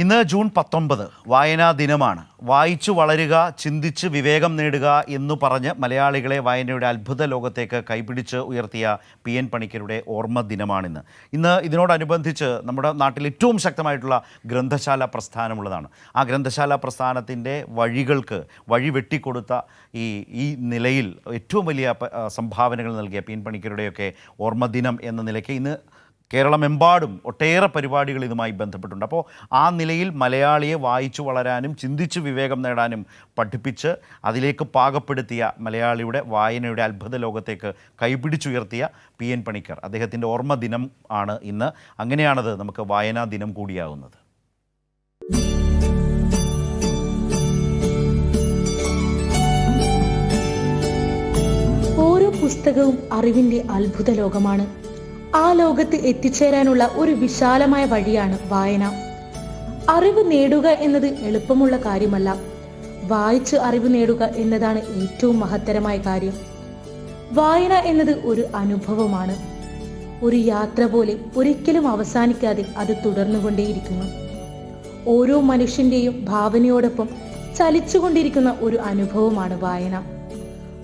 ഇന്ന് ജൂൺ പത്തൊമ്പത് വായനാ ദിനമാണ്. വായിച്ചു വളരുക ചിന്തിച്ച് വിവേകം നേടുക എന്നു പറഞ്ഞ് മലയാളികളെ വായനയുടെ അത്ഭുത ലോകത്തേക്ക് കൈപിടിച്ച് ഉയർത്തിയ പി എൻ പണിക്കരുടെ ഓർമ്മ ദിനമാണിന്ന്. ഇന്ന് ഇതിനോടനുബന്ധിച്ച് നമ്മുടെ നാട്ടിൽ ഏറ്റവും ശക്തമായിട്ടുള്ള ഗ്രന്ഥശാല പ്രസ്ഥാനമുള്ളതാണ്. ആ ഗ്രന്ഥശാല പ്രസ്ഥാനത്തിന്റെ വഴികൾക്ക് വഴി വെട്ടിക്കൊടുത്ത ഈ ഈ നിലയിൽ ഏറ്റവും വലിയ സംഭാവനകൾ നൽകിയ പി എൻ പണിക്കരുടെയൊക്കെ ഓർമ്മ ദിനം എന്ന നിലയ്ക്ക് ഇന്ന് കേരളമെമ്പാടും ഒട്ടേറെ പരിപാടികൾ ഇതുമായി ബന്ധപ്പെട്ടുണ്ട്. അപ്പോൾ ആ നിലയിൽ മലയാളിയെ വായിച്ചു വളരാനും ചിന്തിച്ച് വിവേകം നേടാനും പഠിപ്പിച്ച് അതിലേക്ക് പാകപ്പെടുത്തിയ മലയാളിയുടെ വായനയുടെ അത്ഭുത ലോകത്തേക്ക് കൈപിടിച്ചുയർത്തിയ പി എൻ പണിക്കർ. അദ്ദേഹത്തിന്റെ ഓർമ്മ ദിനം ആണ് ഇന്ന്. അങ്ങനെയാണത് നമുക്ക് വായനാ ദിനം കൂടിയാകുന്നത് ഓരോ പുസ്തകവും അറിവിന്റെ അത്ഭുത ലോകമാണ്. ആ ലോകത്ത് എത്തിച്ചേരാനുള്ള ഒരു വിശാലമായ വഴിയാണ് വായന. അറിവ് നേടുക എന്നത് എളുപ്പമുള്ള കാര്യമല്ല. വായിച്ച് അറിവ് നേടുക എന്നതാണ് ഏറ്റവും മഹത്തരമായ കാര്യം. വായന എന്നത് ഒരു അനുഭവമാണ്. ഒരു യാത്ര പോലെ ഒരിക്കലും അവസാനിക്കാതെ അത് തുടർന്നുകൊണ്ടേയിരിക്കുന്നു. ഓരോ മനുഷ്യന്റെയും ഭാവനയോടൊപ്പം ചലിച്ചുകൊണ്ടിരിക്കുന്ന ഒരു അനുഭവമാണ് വായന.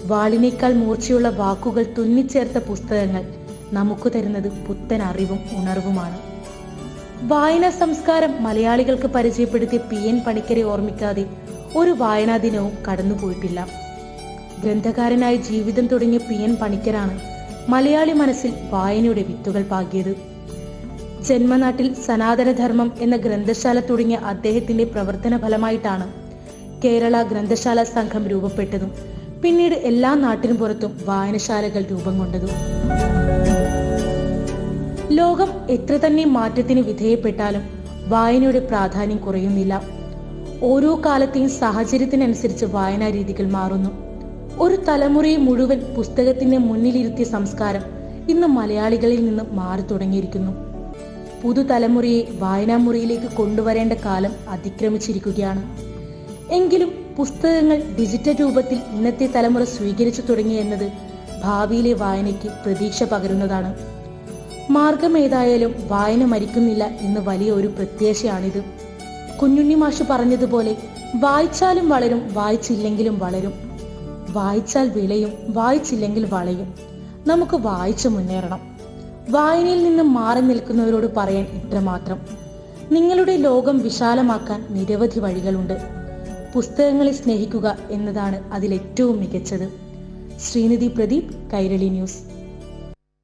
വാളിനേക്കാൾ മൂർച്ചയുള്ള വാക്കുകൾ തുന്നിച്ചേർത്ത പുസ്തകങ്ങൾ നമുക്ക് തരുന്നത് പുത്തൻ അറിവും ഉണർവുമാണ്. വായനാ സംസ്കാരം മലയാളികൾക്ക് പരിചയപ്പെടുത്തിയ പി എൻ പണിക്കരെ ഓർമ്മിക്കാതെ ഒരു വായനാ ദിനവും കടന്നുപോയിട്ടില്ല. ഗ്രന്ഥകാരനായി ജീവിതം തുടങ്ങിയ പി എൻ പണിക്കരാണ് മലയാളി മനസ്സിൽ വായനയുടെ വിത്തുകൾ പാകിയത്. ജന്മനാട്ടിൽ സനാതനധർമ്മം എന്ന ഗ്രന്ഥശാല തുടങ്ങിയ അദ്ദേഹത്തിന്റെ പ്രവർത്തന ഫലമായിട്ടാണ് കേരള ഗ്രന്ഥശാല സംഘം രൂപപ്പെട്ടതും പിന്നീട് എല്ലാ നാട്ടിനും പുറത്തും വായനശാലകൾ രൂപം കൊണ്ടതും. ലോകം എത്ര തന്നെ മാറ്റത്തിന് വിധേയപ്പെട്ടാലും വായനയുടെ പ്രാധാന്യം കുറയുന്നില്ല. ഓരോ കാലത്തെയും സാഹചര്യത്തിനനുസരിച്ച് വായനാ രീതികൾ മാറുന്നു. ഒരു തലമുറയെ മുഴുവൻ പുസ്തകത്തിന്റെ മുന്നിലിരുത്തിയ സംസ്കാരം ഇന്ന് മലയാളികളിൽ നിന്ന് മാറി തുടങ്ങിയിരിക്കുന്നു. പുതുതലമുറയെ വായനാമുറിയിലേക്ക് കൊണ്ടുവരേണ്ട കാലം അതിക്രമിച്ചിരിക്കുകയാണ്. എങ്കിലും പുസ്തകങ്ങൾ ഡിജിറ്റൽ രൂപത്തിൽ ഇന്നത്തെ തലമുറ സ്വീകരിച്ചു തുടങ്ങി എന്നത് ഭാവിയിലെ വായനയ്ക്ക് പ്രതീക്ഷ പകരുന്നതാണ്. മാർഗം ഏതായാലും വായന മരിക്കുന്നില്ല എന്ന് വലിയ ഒരു പ്രത്യാശയാണിത്. കുഞ്ഞുണ്ണി മാഷ് പറഞ്ഞതുപോലെ വായിച്ചാലും വളരും വായിച്ചില്ലെങ്കിലും വളരും. വായിച്ചാൽ വിളയും വായിച്ചില്ലെങ്കിൽ വളയും. നമുക്ക് വായിച്ചു മുന്നേറണം. വായനയിൽ നിന്ന് മാറി നിൽക്കുന്നവരോട് പറയാൻ ഇത്രമാത്രം. നിങ്ങളുടെ ലോകം വിശാലമാക്കാൻ നിരവധി വഴികളുണ്ട്. പുസ്തകങ്ങളെ സ്നേഹിക്കുക എന്നതാണ് അതിലേറ്റവും മികച്ചത്. ശ്രീനിധി പ്രദീപ് കൈരളി ന്യൂസ്.